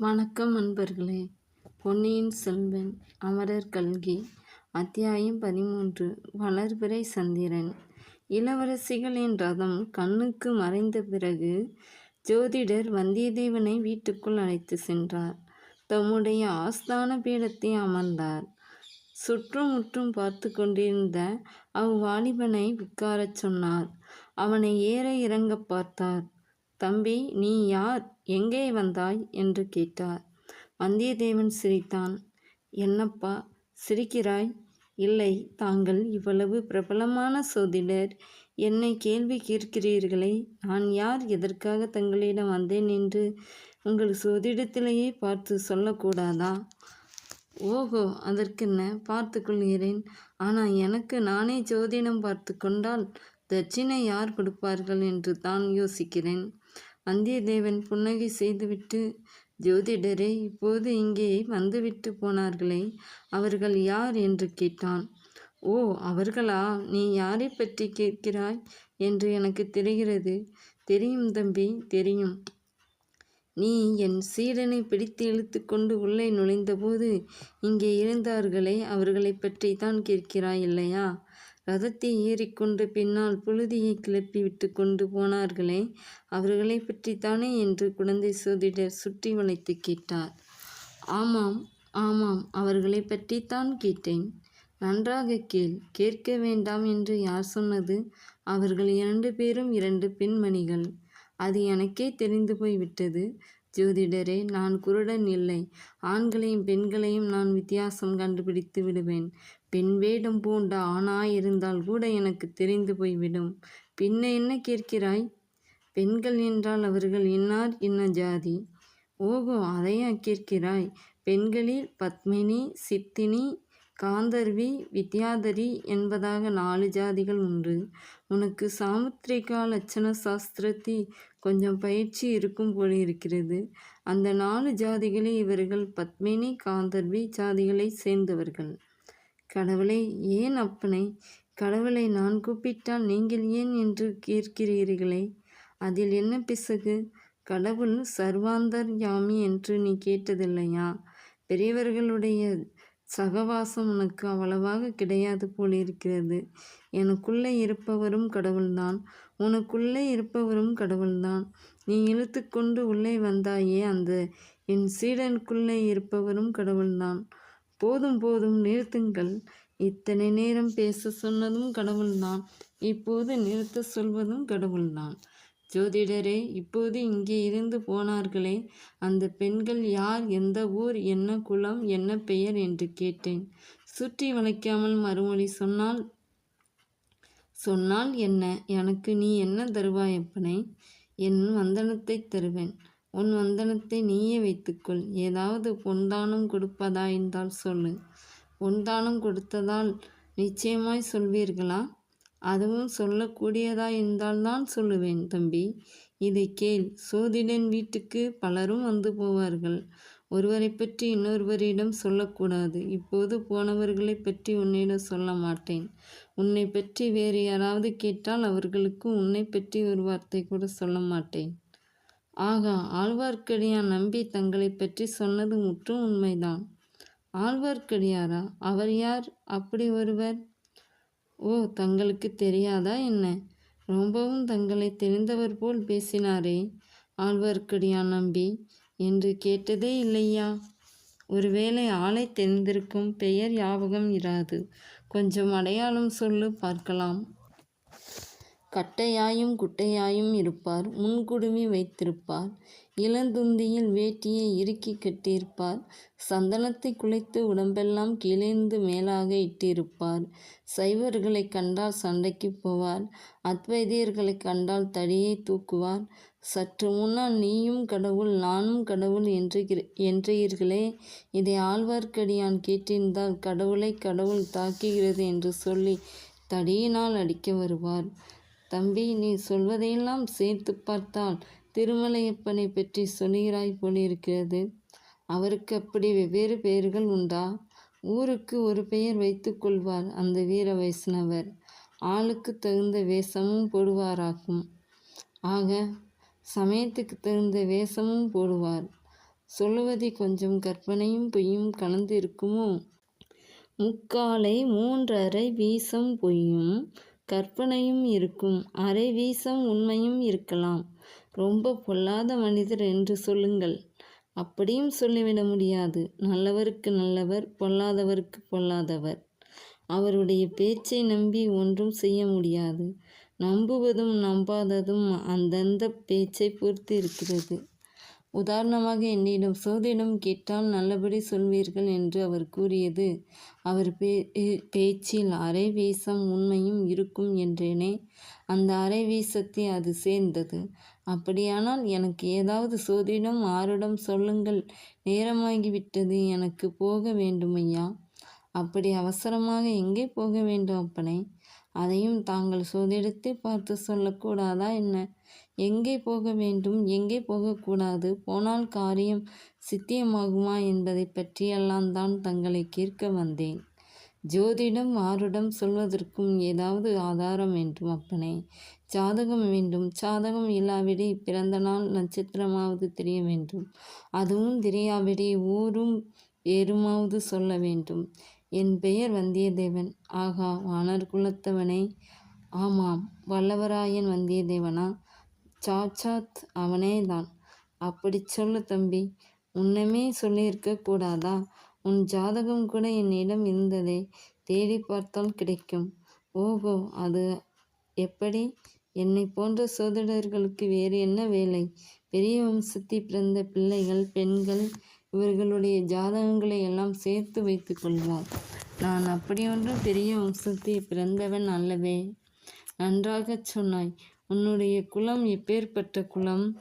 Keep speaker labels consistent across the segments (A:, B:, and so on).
A: வணக்கம் நண்பர்களே பொன்னியின் செல்வன் அமரர் கல்கி. அத்தியாயம் பதிமூன்று வளர்பிறை சந்திரன். இளவரசிகளின் ரதம் கண்ணுக்கு மறைந்த பிறகு ஜோதிடர் வந்தியத்தேவனை வீட்டுக்குள் அழைத்து சென்றார். தம்முடைய ஆஸ்தான பீடத்தை அமர்ந்தார். சுற்றும் முற்றும் பார்த்து கொண்டிருந்த அவ்வாலிபனை உட்காரச் சொன்னார். அவனை ஏற இறங்க பார்த்தார். தம்பி நீ யார்? எங்கே வந்தாய்? என்று கேட்டார். வந்தியத்தேவன் சிரித்தான். என்னப்பா சிரிக்கிறாய்? இல்லை தாங்கள் இவ்வளவு பிரபலமான சோதிடர். என்னை கேள்வி கேட்கிறீர்களே நான் யார்? எதற்காக தங்களிடம் வந்தேன் என்று உங்கள் சோதிடத்திலேயே பார்த்து சொல்லக்கூடாதா? ஓஹோ அதற்கென்ன? பார்த்து கொள்கிறேன். ஆனால் எனக்கு நானே ஜோதிடம் பார்த்து கொண்டால் தட்சிணை யார் கொடுப்பார்கள்? என்று தான் யோசிக்கிறேன். வந்தியத்தேவன் புன்னகை செய்துவிட்டு ஜோதிடரே இப்போது இங்கே வந்துவிட்டு போனார்களே அவர்கள் யார் என்று கேட்டான். ஓ அவர்களா? நீ யாரை பற்றி கேட்கிறாய்? என்று எனக்கு தெரிகிறது. தெரியும் தம்பி தெரியும். நீ என் சீடனை பிடித்து இழுத்து கொண்டு உள்ளே நுழைந்தபோது இங்கே இருந்தார்களே அவர்களை பற்றி தான் கேட்கிறாய் இல்லையா? ரதத்தை ஏறிக்கொண்டு பின்னால் புழுதியை கிளப்பி விட்டு கொண்டு போனார்களே அவர்களை பற்றித்தானே? என்று குழந்தை சோதிடர் சுற்றி வளைத்து கேட்டார். ஆமாம் ஆமாம் அவர்களை பற்றித்தான் கேட்டேன். நன்றாக கேள் கேட்க வேண்டாம் என்று யார் சொன்னது? அவர்கள் இரண்டு பேரும் இரண்டு பெண்மணிகள். அது எனக்கே தெரிந்து போய்விட்டது. ஜோதிடரே நான் குருடன் இல்லை. ஆண்களையும் பெண்களையும் நான் வித்தியாசம் கண்டுபிடித்து விடுவேன். பெண் வேடம் பூண்ட ஆணாயிருந்தால் கூட எனக்கு தெரிந்து போய்விடும். பின்ன என்ன கேட்கிறாய்? பெண்கள் என்றால் அவர்கள் இன்னார்? இன்ன ஜாதி? ஓகோ அதையா கேட்கிறாய்? பெண்களில் பத்மினி சித்தினி காந்தர்வி வித்யாதரி என்பதாக நாலு ஜாதிகள் உண்டு. உனக்கு சாமுத்திரிகா லட்சண சாஸ்திரத்தி கொஞ்சம் பயிற்சி இருக்கும் போல இருக்கிறது. அந்த நாலு ஜாதிகளே இவர்கள் பத்மினி காந்தர்வி ஜாதிகளை சேர்ந்தவர்கள். கடவுளை ஏன் அப்பனை? கடவுளை நான் கூப்பிட்டால் நீங்கள் ஏன் என்று கேட்கிறீர்களே? அதில் என்ன பிசகு? கடவுள் சர்வாந்தர் யாமி என்று நீ கேட்டதில்லையா? பெரியவர்களுடைய சகவாசம் உனக்கு அவ்வளவாக கிடையாது போல் இருக்கிறது. எனக்குள்ளே இருப்பவரும் கடவுள்தான். உனக்குள்ளே இருப்பவரும் கடவுள்தான். நீ இழுத்து கொண்டு உள்ளே வந்தாயே அந்த என் சீடனுக்குள்ளே இருப்பவரும் கடவுள்தான். போதும் போதும் நிறுத்துங்கள். இத்தனை நேரம் பேச சொன்னதும் கடவுள்தான் இப்போது நிறுத்த சொல்வதும் கடவுள்தான் ஜோதிடரே இப்போது இங்கே இருந்து போனார்களே. அந்த பெண்கள் யார்? எந்த ஊர்? என்ன குலம்? என்ன பெயர்? என்று கேட்டேன். சுற்றி வளைக்காமல் மறுமொழி சொன்னால் சொன்னால் என்ன? எனக்கு நீ என்ன தருவாயப்பனை என் வந்தனத்தை தருவேன். உன் வந்தனத்தை நீயே வைத்துக்கொள். ஏதாவது பொன்தானம் கொடுப்பதா என்றால் சொல்லு. பொன்தானம் கொடுத்ததால் நிச்சயமாய் சொல்வீர்களா? அதுவும் சொல்லக்கூடியதா என்றால்தான் சொல்லுவேன் தம்பி. இதை கேள். சோதிடன் வீட்டுக்கு பலரும் வந்து போவார்கள். ஒருவரை பற்றி இன்னொருவரிடம் சொல்லக்கூடாது. இப்போது போனவர்களை பற்றி உன்னிடம் சொல்ல மாட்டேன். உன்னை பற்றி வேறு யாராவது கேட்டால் அவர்களுக்கு உன்னை பற்றி ஒரு வார்த்தை கூட சொல்ல மாட்டேன். ஆகா ஆழ்வார்க்கடியான் நம்பி தங்களை பற்றி சொன்னது முற்றும் உண்மைதான். ஆழ்வார்க்கடியாரா? அவர் யார்? அப்படி ஒருவர்? ஓ தங்களுக்கு தெரியாதா என்ன? ரொம்பவும் தங்களை தெரிந்தவர் போல் பேசினாரே ஆழ்வார்க்கடியான் நம்பி. என்று கேட்டதே இல்லையா? ஒருவேளை ஆளை தெரிந்திருக்கும் பெயர் ஞாபகம் இராது. கொஞ்சம் அடையாளம் சொல்லு பார்க்கலாம். கட்டையாயும் குட்டையாயும் இருப்பார். முன்குடுமி வைத்திருப்பார். இளந்துந்தியில் வேட்டியை இறுக்கி கட்டியிருப்பார். சந்தனத்தை குலைத்து உடம்பெல்லாம் கீழேந்து மேலாக இட்டிருப்பார். சைவர்களை கண்டால் சண்டைக்கு போவார். அத்வைதியர்களை கண்டால் தடியை தூக்குவார். சற்று முன்னால் நீயும் கடவுள் நானும் கடவுள் என்று என்றீர்களே. இதை ஆழ்வார்க்கடியான் கேட்டிருந்தால் கடவுளை கடவுள் தாக்குகிறது என்று சொல்லி தடியினால் அடிக்க வருவார். தம்பி நீ சொல்வதையெல்லாம் சேர்த்து பார்த்தால் திருமலையப்பனை பற்றி சொல்கிறாய் போலிருக்கிறது. அவருக்கு அப்படி வெவ்வேறு பெயர்கள் உண்டா? ஊருக்கு ஒரு பெயர் வைத்து கொள்வார் அந்த வீர வைஷ்ணவர். ஆளுக்கு தகுந்த வேஷமும் போடுவாராகும். ஆக சமயத்துக்கு தகுந்த வேஷமும் போடுவார். சொல்லுவதை கொஞ்சம் கற்பனையும் பொய்யும் கலந்து இருக்குமோ முக்காலை மூன்றரை வீசம் பொய்யும் கற்பனையும் இருக்கும். அரை வீசம் உண்மையும் இருக்கலாம். ரொம்ப பொல்லாத மனிதர் என்று சொல்லுங்கள். அப்படியும் சொல்லிவிட முடியாது. நல்லவருக்கு நல்லவர் பொல்லாதவருக்கு பொல்லாதவர். அவருடைய பேச்சை நம்பி ஒன்றும் செய்ய முடியாது. நம்புவதும் நம்பாததும் அந்தந்த பேச்சை பொறுத்து இருக்கிறது. உதாரணமாக என்னிடம் சோதிடம் கேட்டால் நல்லபடி சொல்வீர்கள் என்று அவர் கூறியது. அவர் பே பேச்சில் அரை வீசம் உண்மையும் இருக்கும் என்றேனே அந்த அரை வீசத்தை அது சேர்ந்தது. அப்படியானால் எனக்கு ஏதாவது சோதிடம் ஆருடம் சொல்லுங்கள் நேரமாகிவிட்டது எனக்கு போக வேண்டுமையா? அப்படி அவசரமாக எங்கே போக வேண்டும் அப்பனே? அதையும் தாங்கள் சோதிடத்தை பார்த்து சொல்லக்கூடாதா என்ன? எங்கே போக வேண்டும்? எங்கே போகக்கூடாது? போனால் காரியம் சித்தியமாகுமா என்பதை பற்றியெல்லாம் தான் தங்களை கேட்க வந்தேன். ஜோதிடம் ஆருடம் சொல்வதற்கும் ஏதாவது ஆதாரம் வேண்டும் அப்பனே. ஜாதகம் வேண்டும். ஜாதகம் இல்லாவிடி பிறந்த நாள் நட்சத்திரமாவது தெரிய வேண்டும். அதுவும் தெரியாவிடி ஊரும் ஏறுமாவது சொல்ல வேண்டும். என் பெயர் வந்தியத்தேவன். ஆகா வானர் குலத்தவனே. ஆமாம் வல்லவராயன் வந்தியத்தேவனா? சாச்சாத் அவனே தான் அப்படி சொல்லு தம்பி உன்னமே சொல்லியிருக்க கூடாதா? உன் ஜாதகம் கூட என்னிடம் இருந்ததே தேடி பார்த்தால் கிடைக்கும். ஓஹோ அது எப்படி? என்னை போன்ற சோதிடர்களுக்கு வேறு என்ன வேலை? பெரிய வம்சத்தை பிறந்த பிள்ளைகள் பெண்கள் இவர்களுடைய ஜாதகங்களை எல்லாம் சேர்த்து வைத்து கொள்வோம் நான் அப்படியொன்றும் பெரிய வம்சத்தை பிறந்தவன் அல்லவே. நன்றாகச் சொன்னாய். உன்னுடைய குலம் எப்பேற்பட்ட குலம்?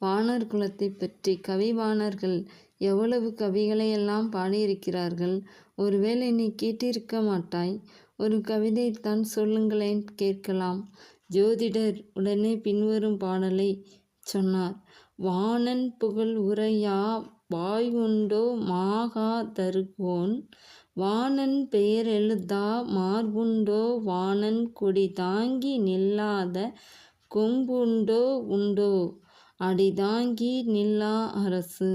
A: வானர் குலத்தை பற்றி கவிவாணர்கள் எவ்வளவு கவிகளையெல்லாம் பாடியிருக்கிறார்கள்? ஒருவேளை நீ கேட்டிருக்க மாட்டாய். ஒரு கவிதைத்தான் சொல்லுங்களேன் கேட்கலாம். ஜோதிடர் உடனே பின்வரும் பாடலை சொன்னார். வானன் புகழ் உரையா வாய்வுண்டோ உண்டோ மாகா தருகோன்? வாணன் பெயரெழுதா மார்புண்டோ வாணன் கொடி தாங்கி நில்லாத கொம்புண்டோ உண்டோ? அடிதாங்கி நில்லா அரசு.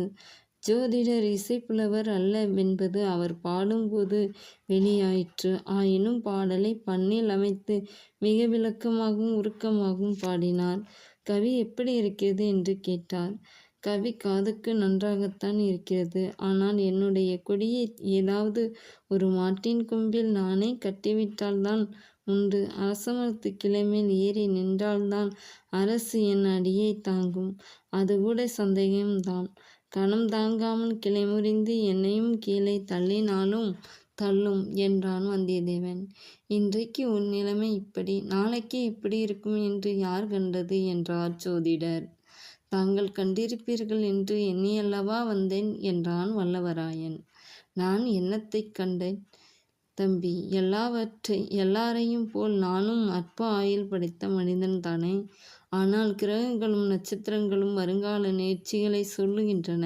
A: ஜோதிடர் இசைப்புலவர் அல்லவென்பது அவர் பாடும்போது வெளியாயிற்று. ஆயினும் பாடலை பண்ணில் அமைத்து மிக விளக்கமாகவும் உருக்கமாகவும் பாடினார். கவி எப்படி இருக்கிறது என்று கேட்டார். கவி காதுக்கு நன்றாகத்தான் இருக்கிறது. ஆனால் என்னுடைய கொடியை ஏதாவது ஒரு மாட்டின் கொம்பில் நானே கட்டிவிட்டால்தான் உண்டு. அரசமரத்து கிளைமேல் ஏறி நின்றால்தான் அரசு என் அடியை தாங்கும். அது கூட சந்தேகம்தான். கணம் தாங்காமல் கிளை முறிந்து என்னையும் கீழே தள்ளினாலும் தள்ளும் என்றான் வந்தியத்தேவன். இன்றைக்கு உன் நிலைமை இப்படி நாளைக்கு இப்படி இருக்கும் என்று யார் கண்டது? என்றார் ஜோதிடர் தாங்கள் கண்டிருப்பீர்கள் என்று எண்ணியல்லவா வந்தேன் என்றான் வல்லவராயன். நான் என்னத்தைக் கண்டேன்? தம்பி எல்லாவற்றை எல்லாரையும் போல் நானும் அற்ப ஆயுள் படைத்த மனிதன் தானே. ஆனால் கிரகங்களும் நட்சத்திரங்களும் வருங்கால நேர்ச்சிகளை சொல்லுகின்றன.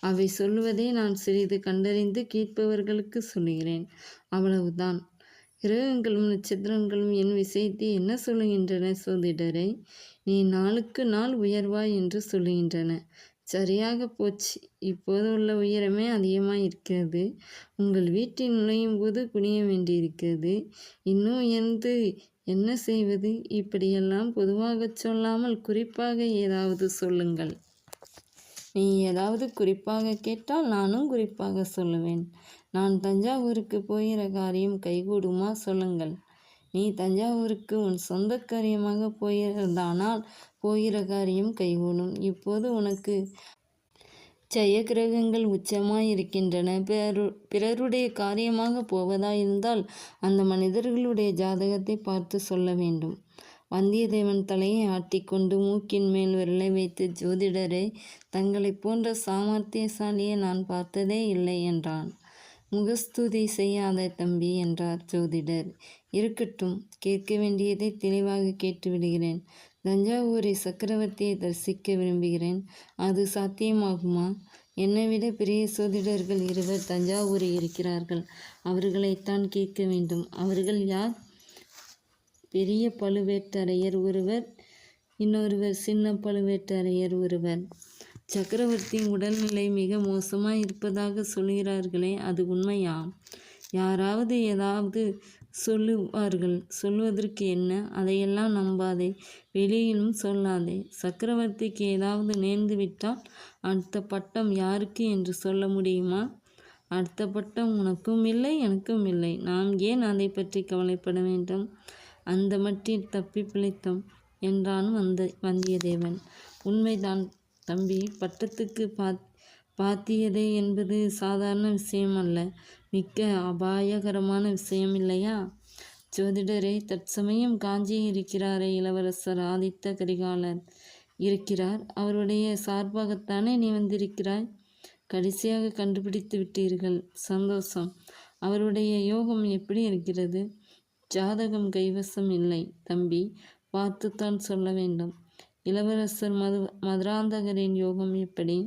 A: அவை சொல்லுவதை நான் சிறிது கண்டறிந்து கேட்பவர்களுக்கு சொல்லுகிறேன். அவ்வளவுதான். கிரகங்களும் நட்சத்திரங்களும் என் விஷயத்தை என்ன சொல்லுகின்றன? சோதிடரை நீ நாளுக்கு நாள் உயர்வாய் என்று சொல்லுகின்றன. சரியாக போச்சு. இப்போது உள்ள உயரமே அதிகமாக இருக்கிறது உங்கள் வீட்டில் நுழையும் போது குனிய வேண்டியிருக்கிறது. இன்னும் உயர்ந்து என்ன செய்வது? இப்படியெல்லாம் பொதுவாக சொல்லாமல் குறிப்பாக ஏதாவது சொல்லுங்கள். நீ ஏதாவது குறிப்பாக கேட்டால் நானும் குறிப்பாக சொல்லுவேன். நான் தஞ்சாவூருக்கு போகிற காரியம் கைகூடுமா? சொல்லுங்கள். நீ தஞ்சாவூருக்கு உன் சொந்த காரியமாக போயிருந்தானால் போகிற காரியம் கைகூடும். இப்போது உனக்கு ஜெய கிரகங்கள் உச்சமாய் இருக்கின்றன. பிறரு பிறருடைய காரியமாக போவதாயிருந்தால் அந்த மனிதர்களுடைய ஜாதகத்தை பார்த்து சொல்ல வேண்டும். வந்தியத்தேவன் தலையை ஆட்டிக்கொண்டு மூக்கின் மேல் விரலை வைத்து ஜோதிடரை தங்களைப் போன்ற சாமர்த்தியசாலியை நான் பார்த்ததே இல்லை என்றான். முகஸ்துதி செய்யாத தம்பி என்றார் ஜோதிடர். இருக்கட்டும் கேட்க வேண்டியதை தெளிவாக கேட்டுவிடுகிறேன் தஞ்சாவூரை சக்கரவர்த்தியை தரிசிக்க விரும்புகிறேன். அது சாத்தியமாகுமா? என்னை விட பெரிய சோதிடர்கள் இருவர் தஞ்சாவூரில் இருக்கிறார்கள். அவர்களைத்தான் கேட்க வேண்டும். அவர்கள் யார்? பெரிய பழுவேட்டரையர் ஒருவர் இன்னொருவர் சின்ன பழுவேட்டரையர் ஒருவர். சக்கரவர்த்தியின் உடல்நிலை மிக மோசமாக இருப்பதாக சொல்கிறார்களே அது உண்மையா யாராவது ஏதாவது சொல்லுவார்கள் சொல்வதற்கு என்ன? அதையெல்லாம் நம்பாதே வெளியிலும் சொல்லாதே. சக்கரவர்த்திக்கு ஏதாவது நேர்ந்து விட்டால் அடுத்த பட்டம் யாருக்கு என்று சொல்ல முடியுமா? அடுத்த பட்டம் உனக்கும் இல்லை எனக்கும் இல்லை. நாம் ஏன் அதை பற்றி கவலைப்பட வேண்டும்? அந்த மட்டில் தப்பி பிழைத்தோம் என்றான் வந்த வந்தியத்தேவன் உண்மைதான் தம்பி பட்டத்துக்கு பாத் பாத்தியதை என்பது சாதாரண விஷயம் அல்ல மிக்க அபாயகரமான விஷயம் இல்லையா ஜோதிடரே தற்சமயம் காஞ்சி இருக்கிறாரே இளவரசர் ஆதித்த கரிகாலர். இருக்கிறார். அவருடைய சார்பாகத்தானே நீ வந்திருக்கிறாய்? கடைசியாக கண்டுபிடித்து விட்டீர்கள். சந்தோஷம். அவருடைய யோகம் எப்படி இருக்கிறது? ஜாதகம் கைவசம் இல்லை. தம்பி பார்த்துத்தான் சொல்ல வேண்டும். இளவரசர் மது மதுராந்தகரின் யோகம் எப்படி?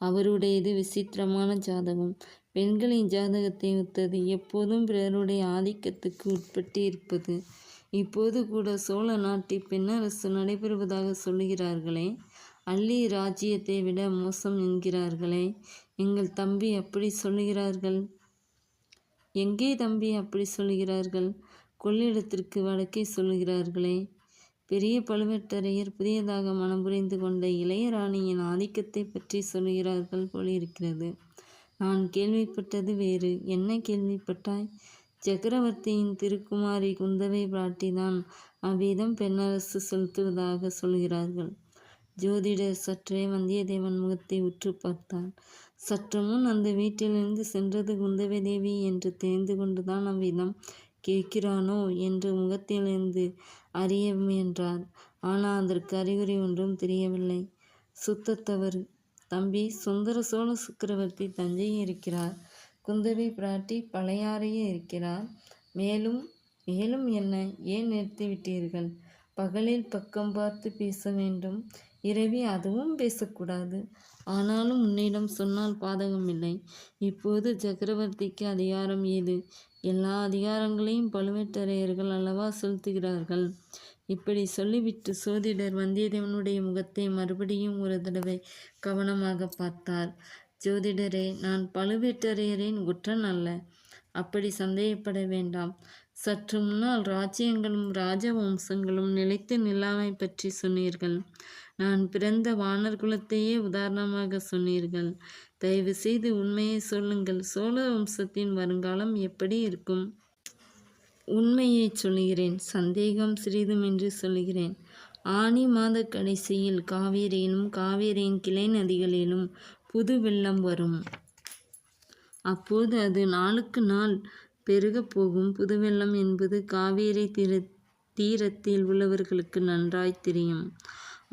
A: அவருடையது விசித்திரமான ஜாதகம். பெண்களின் ஜாதகத்தை ஒத்தது எப்போதும் பிறருடைய ஆதிக்கத்துக்கு உட்பட்டு இருப்பது. இப்போது கூட சோழ நாட்டில் பெண்ணரசு நடைபெறுவதாக சொல்லுகிறார்களே. அள்ளி ராஜ்யத்தை விட மோசம் என்கிறார்களே. எங்கள் தம்பி அப்படி சொல்லுகிறார்கள். எங்கே தம்பி அப்படி சொல்கிறார்கள் கொள்ளிடத்திற்கு வடக்கே சொல்கிறார்களே பெரிய பழுவேட்டரையர் புதியதாக மனம் புரிந்து கொண்ட இளையராணியின் ஆதிக்கத்தை பற்றி சொல்லுகிறார்கள் போலிருக்கிறது. நான் கேள்விப்பட்டது வேறு. என்ன கேள்விப்பட்டாய்? சக்கரவர்த்தியின் திருக்குமாரி குந்தவை பிராட்டிதான் அவ்விதம் பெண்ணரசு செலுத்துவதாக சொல்கிறார்கள் ஜோதிடர் சற்றே வந்தியத்தேவன் முகத்தை உற்று பார்த்தான். சற்று முன் அந்த வீட்டிலிருந்து சென்றது குந்தவை தேவி என்று தெரிந்து கொண்டுதான் அவ்விதம் கேட்கிறானோ என்று முகத்திலிருந்து அறிய முயன்றார். ஆனால் அதற்கு அறிகுறி ஒன்றும் தெரியவில்லை. சுத்தத்தவர் தம்பி சுந்தர சோழ சுக்கிரவர்த்தி தஞ்சையில் இருக்கிறார். குந்தவை பிராட்டி பழையாறையே இருக்கிறார். மேலும் மேலும் என்ன? ஏன் நிறுத்திவிட்டீர்கள்? பகலில் பக்கம் பார்த்து பேச வேண்டும். இரவி அதுவும் பேசக்கூடாது. ஆனாலும் உன்னிடம் சொன்னால் பாதகமில்லை இப்போது சக்கரவர்த்திக்கு அதிகாரம் ஏது? எல்லா அதிகாரங்களையும் பழுவேட்டரையர்கள் அல்லவா செலுத்துகிறார்கள்? இப்படி சொல்லிவிட்டு சோதிடர் வந்தியத்தேவனுடைய முகத்தை மறுபடியும் ஒரு தடவை கவனமாக பார்த்தார். ஜோதிடரே நான் பழுவேட்டரையரின் குற்றன் அல்ல. அப்படி சந்தேகப்பட வேண்டாம். சற்று முன்னால் ராஜ்யங்களும் ராஜவம்சங்களும் நிலைத்து நில்லாமை பற்றி சொன்னீர்கள். நான் பிறந்த வானர் குலத்தையே உதாரணமாக சொன்னீர்கள். தயவு செய்து உண்மையை சொல்லுங்கள். சோழ வம்சத்தின் வருங்காலம் எப்படி இருக்கும்? உண்மையை சொல்லுகிறேன். சந்தேகம் சிறிதுமின்றி சொல்லுகிறேன். ஆனி மாத கடைசியில் காவேரியிலும் காவேரியின் கிளை நதிகளிலும் புது வெள்ளம் வரும். அப்போது அது நாளுக்கு நாள் பெருகப் போகும். புதுவெள்ளம் என்பது காவேரி தீர தீரத்தில் உள்ளவர்களுக்கு நன்றாய் தெரியும்.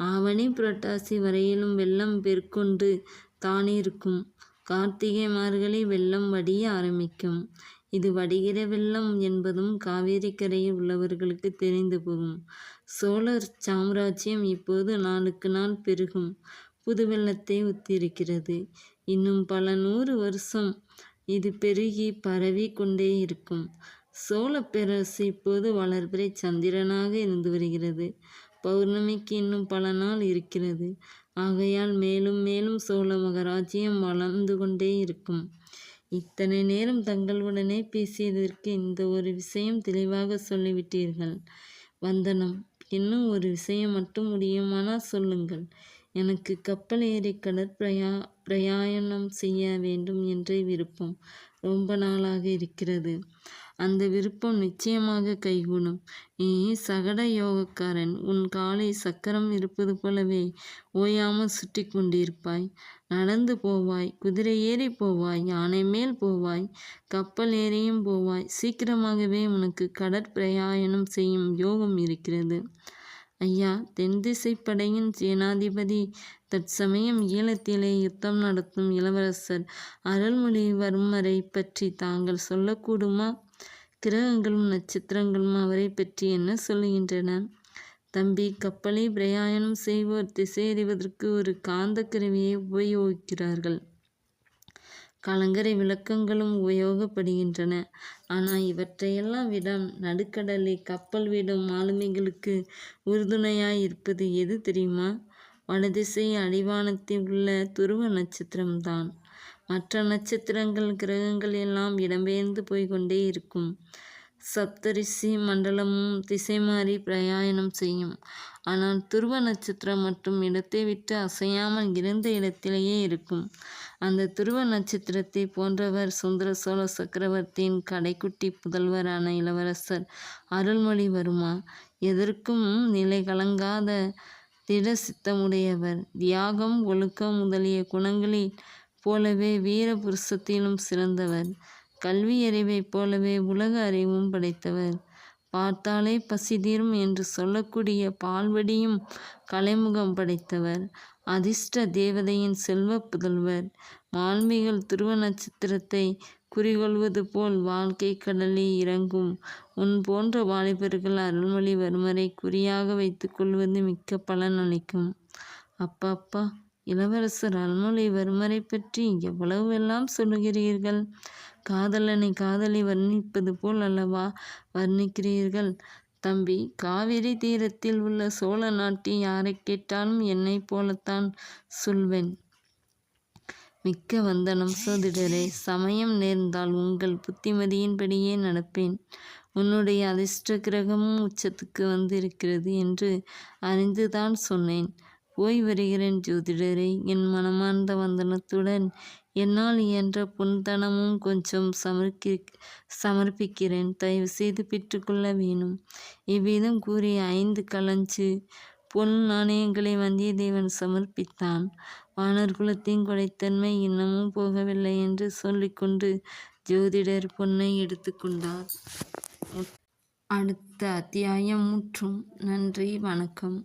A: ஆவணி புரட்டாசி வரையிலும் வெள்ளம் பெருக்கொண்டு தானிருக்கும் கார்த்திகை மார்கழி வெள்ளம் வடிய ஆரம்பிக்கும். இது வடிகிற வெள்ளம் என்பதும் காவேரி கரையில் உள்ளவர்களுக்கு தெரிந்து போகும். சோழர் சாம்ராஜ்யம் இப்போது நாளுக்கு நாள் பெருகும். புது வெள்ளத்தை ஒத்திருக்கிறது. இன்னும் பல நூறு வருஷம் இது பெருகி பரவி கொண்டே இருக்கும். சோழ பேரரசு இப்போது வளர்பிறை சந்திரனாக இருந்து வருகிறது. பௌர்ணமிக்கு இன்னும் பல நாள் இருக்கிறது. ஆகையால் மேலும் மேலும் சோழ மகராஜ்யம் வளர்ந்து கொண்டே இருக்கும். இத்தனை நேரம் தங்களுடனே பேசியதற்கு இந்த ஒரு விஷயம் தெளிவாக சொல்லிவிட்டீர்கள். வந்தனம் இன்னும் ஒரு விஷயம் மட்டும் முடியுமானால் சொல்லுங்கள். எனக்கு கப்பல் ஏறி கடற்பிரயா பிரயாணம் செய்ய வேண்டும் என்ற விருப்பம். ரொம்ப நாளாக இருக்கிறது. அந்த விருப்பம் நிச்சயமாக கைகூடும். நீ சகட யோகக்காரன் உன் காலை சக்கரம் இருப்பது போலவே ஓயாமல் சுற்றி கொண்டிருப்பாய். நடந்து போவாய் குதிரை ஏறி போவாய் யானை மேல் போவாய் கப்பல் ஏறியும் போவாய். சீக்கிரமாகவே உனக்கு கடற்பிரயாணம் செய்யும் யோகம் இருக்கிறது. ஐயா தென்திசைப்படையின் சேனாதிபதி. தற்சமயம் ஈழத்திலே யுத்தம் நடத்தும் இளவரசர் அருள்மொழிவர்மரை பற்றி தாங்கள் சொல்லக்கூடுமா? கிரகங்களும் நட்சத்திரங்களும் அவரை பற்றி என்ன சொல்லுகின்றன? தம்பி கப்பலை பிரயாணம் செய்வோர் திசையறிவதற்கு ஒரு காந்த கருவியை உபயோகிக்கிறார்கள். கலங்கரை விளக்கங்களும் உபயோகப்படுகின்றன. ஆனால் இவற்றையெல்லாம் விட நடுக்கடலை கப்பல் விடும் ஆளுமைகளுக்கு உறுதுணையாய் இருப்பது எது தெரியுமா? வடதிசை அடிவானத்தில் உள்ள துருவ நட்சத்திரம்தான். மற்ற நட்சத்திரங்கள் கிரகங்கள் எல்லாம் இடம்பெயர்ந்து போய்க்கொண்டே இருக்கும். சப்தரிஷி மண்டலமும் திசை மாறி பிரயாணம் செய்யும். ஆனால் துருவ நட்சத்திரம் மட்டும் இடத்தை விட்டு அசையாமல் இருந்த இடத்திலேயே இருக்கும். அந்த துருவ நட்சத்திரத்தை போன்றவர் சுந்தர சோழ சக்கரவர்த்தியின் கடைக்குட்டி புதல்வரான இளவரசர் அருள்மொழிவர்மா? எதற்கும் நிலை கலங்காத திட சித்தமுடையவர் தியாகம் ஒழுக்கம் முதலிய குணங்களில் போலவே வீர புருஷத்திலும் சிறந்தவர். கல்வி அறிவைப் போலவே உலக அறிவும் படைத்தவர். பார்த்தாலே பசி தீரும் என்று சொல்லக்கூடிய பால்வடியும் கலைமுகம் படைத்தவர். அதிர்ஷ்ட தேவதையின் செல்வ புதல்வர். மால்மிகள் துருவ நட்சத்திரத்தை குறிகொள்வது போல் வாழ்க்கை கடலில் இறங்கும். உன் போன்ற வாலிபர்கள் அருள்மொழிவர்மரை குறியாக வைத்துக் கொள்வது மிக்க பலன் அளிக்கும். அப்பப்பா இளவரசர் அருள்மொழிவர்மரை பற்றி எவ்வளவெல்லாம் சொல்லுகிறீர்கள்? காதலனை காதலி வர்ணிப்பது போல் அல்லவா? வர்ணிக்கிறீர்கள். தம்பி காவிரி தீரத்தில் உள்ள சோழ நாட்டை யாரை கேட்டாலும் என்னை போலத்தான் சொல்வேன். மிக்க வந்தனம் சோதிடரே சமயம் நேர்ந்தால் உங்கள் புத்திமதியின்படியே நடப்பேன். உன்னுடைய அதிர்ஷ்ட கிரகமும் உச்சத்துக்கு வந்திருக்கிறது என்று அறிந்துதான் சொன்னேன். போய் வருகிறேன் ஜோதிடரே. என் மனமார்ந்த வந்தனத்துடன் என்னால் இயன்ற புன்தனமும் கொஞ்சம் சமர்ப்பி சமர்ப்பிக்கிறேன். தயவு செய்து பெற்றுக்கொள்ள வேணும் இவ்விதம் கூறி ஐந்து கலஞ்சு பொன் நாணயங்களை வந்தியத்தேவன் சமர்ப்பித்தான். வானர் குலத்தின் கொடைத்தன்மை இன்னமும் போகவில்லை என்று சொல்லிக்கொண்டு ஜோதிடர் பொன்னை எடுத்துக்கொண்டார். அடுத்த அத்தியாயம் முற்றும். நன்றி வணக்கம்.